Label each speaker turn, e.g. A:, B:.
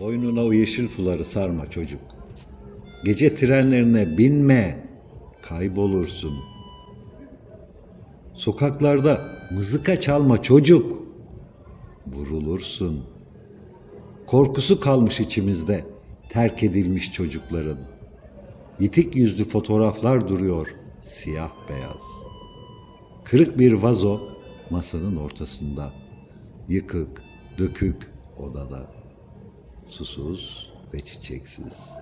A: Boynuna o yeşil fuları sarma çocuk. Gece trenlerine binme, kaybolursun. Sokaklarda mızıka çalma çocuk, vurulursun. Korkusu kalmış içimizde terk edilmiş çocukların. Yitik yüzlü fotoğraflar duruyor siyah beyaz. Kırık bir vazo masanın ortasında. Yıkık, dökük odada susuz ve çiçeksiz.